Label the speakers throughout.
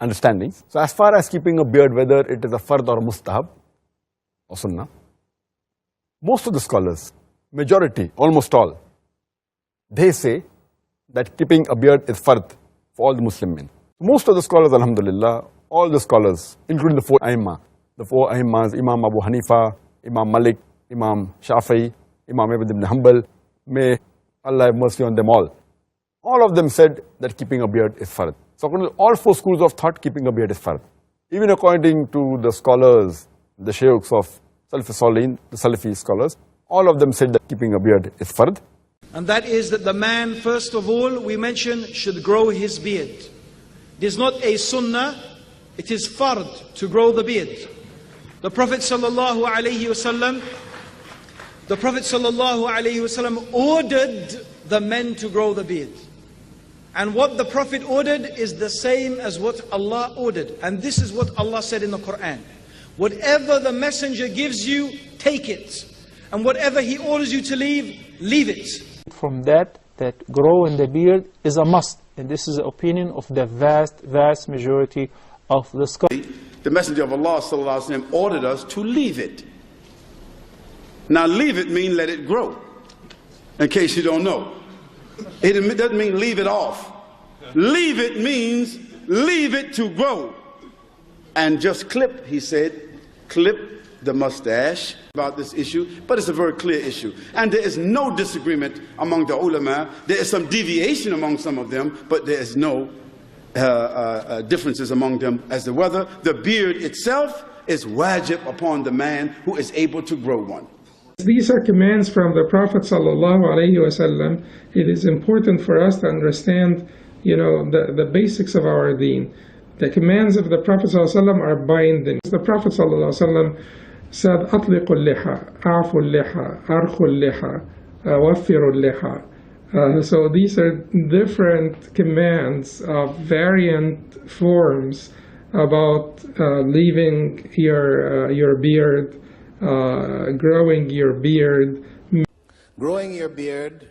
Speaker 1: understandings. So as far as keeping a beard, whether it is a fard or a mustahab or sunnah, most of the scholars, majority, almost all, they say that keeping a beard is fard for all the Muslim men. Most of the scholars, alhamdulillah, all the scholars, including the four Aimma, the four Aimmas, Imam Abu Hanifa, Imam Malik, Imam Shafi'i, Imam Ahmad ibn Hanbal, may Allah have mercy on them all. All of them said that keeping a beard is farad. So according to all four schools of thought, keeping a beard is farad. Even according to the scholars, the shaykhs of Salafi the Salafi scholars, all of them said that keeping a beard is farad.
Speaker 2: And that is that the man, first of all, we mentioned, should grow his beard. It is not a sunnah, it is fard to grow the beard. The Prophet sallallahu alaihi wasallam, the Prophet sallallahu wasallam ordered the men to grow the beard. And what the Prophet ordered is the same as what Allah ordered. And this is what Allah said in the Quran. Whatever the messenger gives you, take it. And whatever he orders you to leave, leave it.
Speaker 3: from that that growing in the beard is a must and this is the opinion of the vast vast majority of the scholars
Speaker 4: The Messenger of Allah sallallahu alaihi wasallam ordered us to leave it. Now, leave it means let it grow. In case you don't know, it doesn't mean leave it off. Leave it means leave it to grow. And just clip, he said, clip the mustache about this issue, but it's a very clear issue. And there is no disagreement among the ulama. There is some deviation among some of them, but there is no uh, uh, uh, differences among them as to whether the beard itself is wajib upon the man who is able to grow one.
Speaker 5: These are commands from the Prophet sallallahu alaihi wasallam. It is important for us to understand, you know, the, the basics of our deen. The commands of the Prophet sallallahu alaihi wasallam are binding. The Prophet sallallahu alaihi wasallam said, "أطلقوا اللحى, أعفوا اللحى, أرخوا اللحى, وفروا اللحى." Uh, so these are different commands of variant forms about uh, leaving your uh, your beard, uh, growing your beard,
Speaker 6: Growing your beard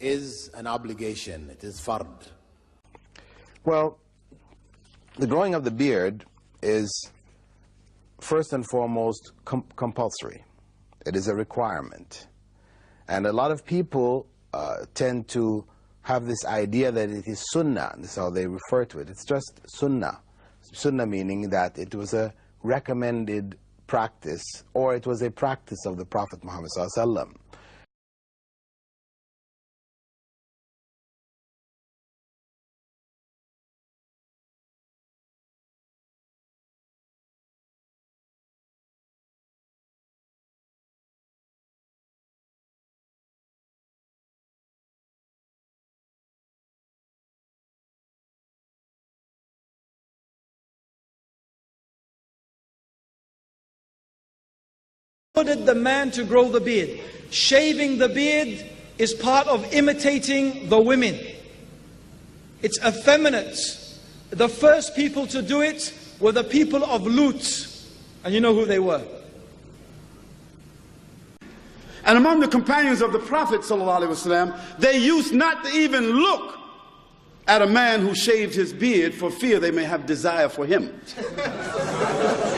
Speaker 6: is an obligation, it is fard.
Speaker 7: Well, the growing of the beard is first and foremost com- compulsory. It is a requirement. And a lot of people uh, tend to have this idea that it is sunnah. This is how they refer to it. It's just sunnah. Sunnah meaning that it was a recommended practice or it was a practice of the Prophet Muhammad sallallahu
Speaker 2: ordered the man to grow the beard. Shaving the beard is part of imitating the women. It's effeminate. The first people to do it were the people of Lut. And you know who they were.
Speaker 4: And among the companions of the Prophet ﷺ, they used not to even look at a man who shaved his beard for fear they may have desire for him.